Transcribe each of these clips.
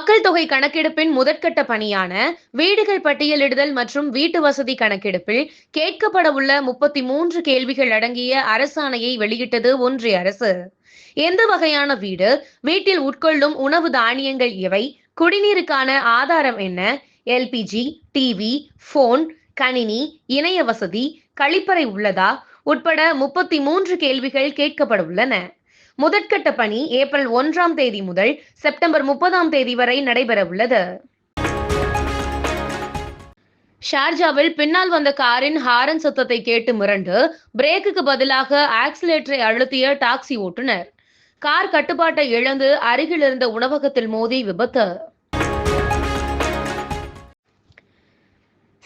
மக்கள் தொகை கணக்கெடுப்பின் முதற்கட்ட பணியான வீடுகள் பட்டியலிடுதல் மற்றும் வீட்டு வசதி கணக்கெடுப்பில் கேட்கப்பட உள்ள முப்பத்தி மூன்று கேள்விகள் அடங்கிய அரசாணையை வெளியிட்டது ஒன்றிய அரசு. எந்த வகையான வீடு வீட்டில் உட்கொள்ளும் உணவு தானியங்கள் எவை குடிநீருக்கான ஆதாரம் என்ன எல்பிஜி டிவி போன் கணினி இணைய வசதி கழிப்பறை உள்ளதா உட்பட முப்பத்தி மூன்று கேள்விகள் கேட்கப்பட உள்ளன முதற்கட்ட பணி ஏப்ரல் ஒன்றாம் தேதி முதல் செப்டம்பர் முப்பதாம் தேதி வரை நடைபெறவுள்ளது. ஷார்ஜாவில் பின்னால் வந்த காரின் ஹாரன் சத்தத்தை கேட்டு மிரண்டு பிரேக்குக்கு பதிலாக ஆக்சிலேட்டரை அழுத்திய டாக்ஸி ஓட்டுநர். கார் கட்டுப்பாட்டை இழந்து அருகில் இருந்த உணவகத்தில் மோதி விபத்து.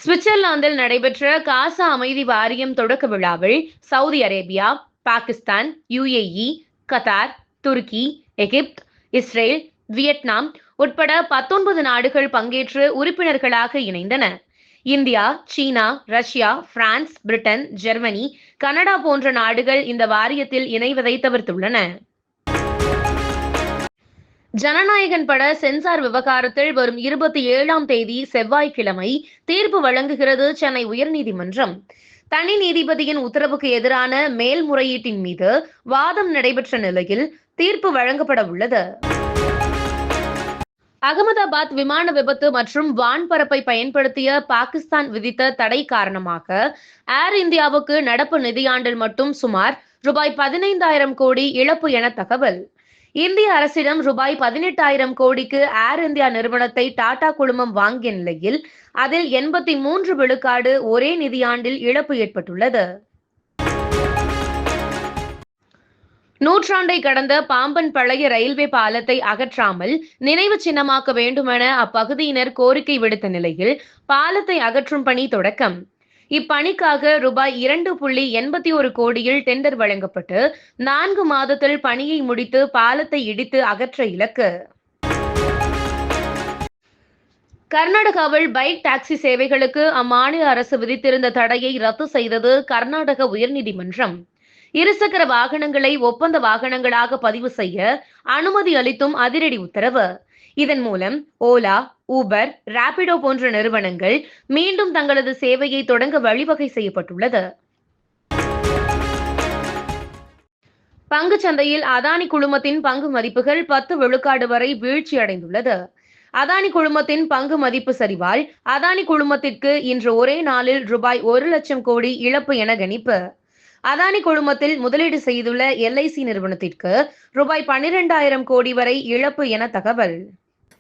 சுவிட்சர்லாந்தில் நடைபெற்ற காசா அமைதி வாரியம் தொடக்க விழாவில் Saudi Arabia Pakistan UAE Qatar துருக்கி எகிப்து இஸ்ரேல் வியட்நாம் உட்பட பத்தொன்பது நாடுகள் பங்கேற்று உறுப்பினர்களாக இணைந்தன. இந்தியா சீனா Russia France Britain Germany Canada போன்ற நாடுகள் இந்த வாரியத்தில் இணைவதை தவிர்த்துள்ளன. ஜனநாயகன் பட சென்சார் விவகாரத்தில் வரும் இருபத்தி ஏழாம் தேதி செவ்வாய்க்கிழமை தீர்ப்பு வழங்குகிறது சென்னை உயர்நீதிமன்றம். தனி நீதிபதியின் உத்தரவுக்கு எதிரான மேல்முறையீட்டின் மீது வாதம் நடைபெற்ற நிலையில் தீர்ப்பு வழங்கப்பட உள்ளது. அகமதாபாத் விமான விபத்து மற்றும் வான்பரப்பை பயன்படுத்திய பாகிஸ்தான் விதித்த தடை காரணமாக ஏர் இந்தியாவுக்கு நடப்பு நிதியாண்டில் மட்டும் சுமார் ரூபாய் பதினைந்தாயிரம் கோடி இழப்பு என தகவல். இந்திய அரசிடம் ரூபாய் பதினெட்டாயிரம் கோடிக்கு ஏர் இந்தியா நிறுவனத்தை டாடா குழுமம் வாங்கிய நிலையில் அதில் எண்பத்தி மூன்று விழுக்காடு ஒரே நிதியாண்டில் இழப்பு ஏற்பட்டுள்ளது. நூற்றாண்டை கடந்த பாம்பன் பழைய ரயில்வே பாலத்தை அகற்றாமல் நினைவு சின்னமாக்க வேண்டுமென அப்பகுதியினர் கோரிக்கை விடுத்த நிலையில் பாலத்தை அகற்றும் பணி தொடக்கம். இப்பணிக்காக ரூபாய் இரண்டு புள்ளி எண்பத்தி ஒரு கோடியில் டெண்டர் வழங்கப்பட்டு நான்கு மாதத்தில் பணியை முடித்து பாலத்தை இடித்து அகற்ற இலக்கு. கர்நாடகாவில் பைக் டாக்ஸி சேவைகளுக்கு அம்மாநில அரசு விதித்திருந்த தடையை ரத்து செய்தது கர்நாடக உயர்நீதிமன்றம். இருசக்கர வாகனங்களை ஒப்பந்த வாகனங்களாக பதிவு செய்ய அனுமதி அளித்தும் அதிரடி உத்தரவு. இதன் மூலம் ஓலா ஊபர் ராபிடோ போன்ற நிறுவனங்கள் மீண்டும் தங்களது சேவையை தொடங்க வழிவகை செய்யப்பட்டுள்ளது. பங்குச் சந்தையில் அதானி குழுமத்தின் பங்கு மதிப்புகள் பத்து விழுக்காடு வரை வீழ்ச்சி அடைந்துள்ளது. அதானி குழுமத்தின் பங்கு மதிப்பு சரிவால் அதானி குழுமத்திற்கு இன்று ஒரே நாளில் ரூபாய் ஒரு லட்சம் கோடி இழப்பு என கணிப்பு. அதானி குழுமத்தில் முதலீடு செய்துள்ள எல்ஐசி நிறுவனத்திற்கு ரூபாய் பன்னிரெண்டாயிரம் கோடி வரை இழப்பு என தகவல்.